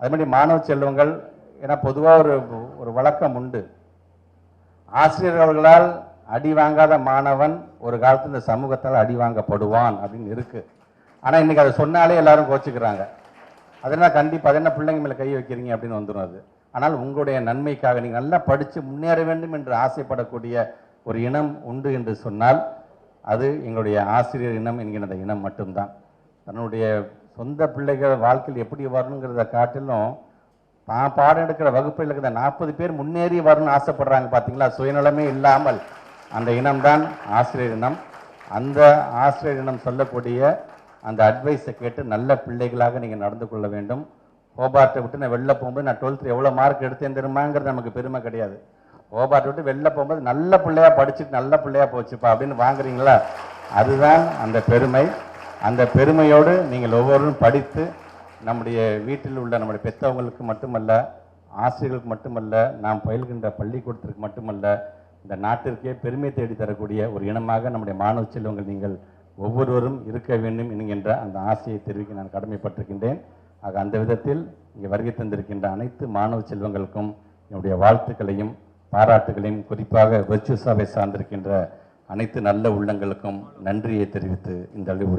அதே மாதிரி மாணவ செல்வங்கள் ஏன்னா பொதுவாக ஒரு ஒரு வழக்கம் உண்டு. ஆசிரியர் அவர்களால் அடி வாங்காத மாணவன் ஒரு காலத்தில் இந்த சமூகத்தால் அடி வாங்கப்படுவான் அப்படின்னு இருக்குது ஆனால் இன்னைக்கு அதை சொன்னாலே எல்லாரும் கோச்சிக்கிறாங்க. அதனால் கண்டிப்பாக அது என்ன பிள்ளைங்க மேலே கை வைக்கிறீங்க அப்படின்னு வந்துடும் அது. ஆனால் உங்களுடைய நன்மைக்காக நீங்கள் நல்லா படித்து முன்னேற வேண்டும் என்று ஆசைப்படக்கூடிய ஒரு இனம் உண்டு என்று சொன்னால் அது எங்களுடைய ஆசிரியர் இனம் என்கிற அந்த இனம் மட்டும்தான். தன்னுடைய சொந்த பிள்ளைகள் வாழ்க்கையில் எப்படி வரணுங்கிறத காட்டிலும் நான் பாடம் எடுக்கிற வகுப்பில் இருக்கிற நாற்பது பேர் முன்னேறி வரணும்னு ஆசைப்படுறாங்க பார்த்தீங்களா சுயநலமே இல்லாமல். அந்த இனம்தான் ஆசிரியர் இனம். அந்த ஆசிரியர் இனம் சொல்லக்கூடிய அந்த அட்வைஸை கேட்டு நல்ல பிள்ளைகளாக நீங்கள் நடந்து கொள்ள வேண்டும். ஹோபார்ட்டை விட்டு நான் வெளில போகும்போது நான் டுவெல்த்தில் எவ்வளோ மார்க் எடுத்தேன் தெரியுமாங்கிறது நமக்கு பெருமை கிடையாது. ஹோபார்ட்டை விட்டு வெளில போகும்போது நல்ல பிள்ளையாக படிச்சுட்டு நல்ல பிள்ளையாக போச்சுப்பா அப்படின்னு வாங்குறீங்களா? அதுதான் அந்த பெருமை. அந்த பெருமையோடு நீங்கள் ஒவ்வொருவரும் படித்து நம்முடைய வீட்டில் உள்ள நம்முடைய பெற்றவங்களுக்கு மட்டுமல்ல ஆசிரியர்களுக்கு மட்டுமல்ல நாம் பயில்கின்ற பள்ளிக்கூடத்திற்கு மட்டுமல்ல இந்த நாட்டிற்கே பெருமை தேடி தரக்கூடிய ஒரு இனமாக நம்முடைய மாணவ செல்வங்கள் நீங்கள் ஒவ்வொருவரும் இருக்க வேண்டும் என்கின்ற அந்த ஆசையை தெரிவிக்க நான் கடமைப்பட்டிருக்கின்றேன். ஆக அந்த விதத்தில் இங்கே வருகை தந்திருக்கின்ற அனைத்து மாணவ செல்வங்களுக்கும் என்னுடைய வாழ்த்துக்களையும் பாராட்டுகளையும் குறிப்பாக வெர்ச்சுசாவை சார்ந்திருக்கின்ற அனைத்து நல்ல உள்ளங்களுக்கும் நன்றியை தெரிவித்து இந்த அளவு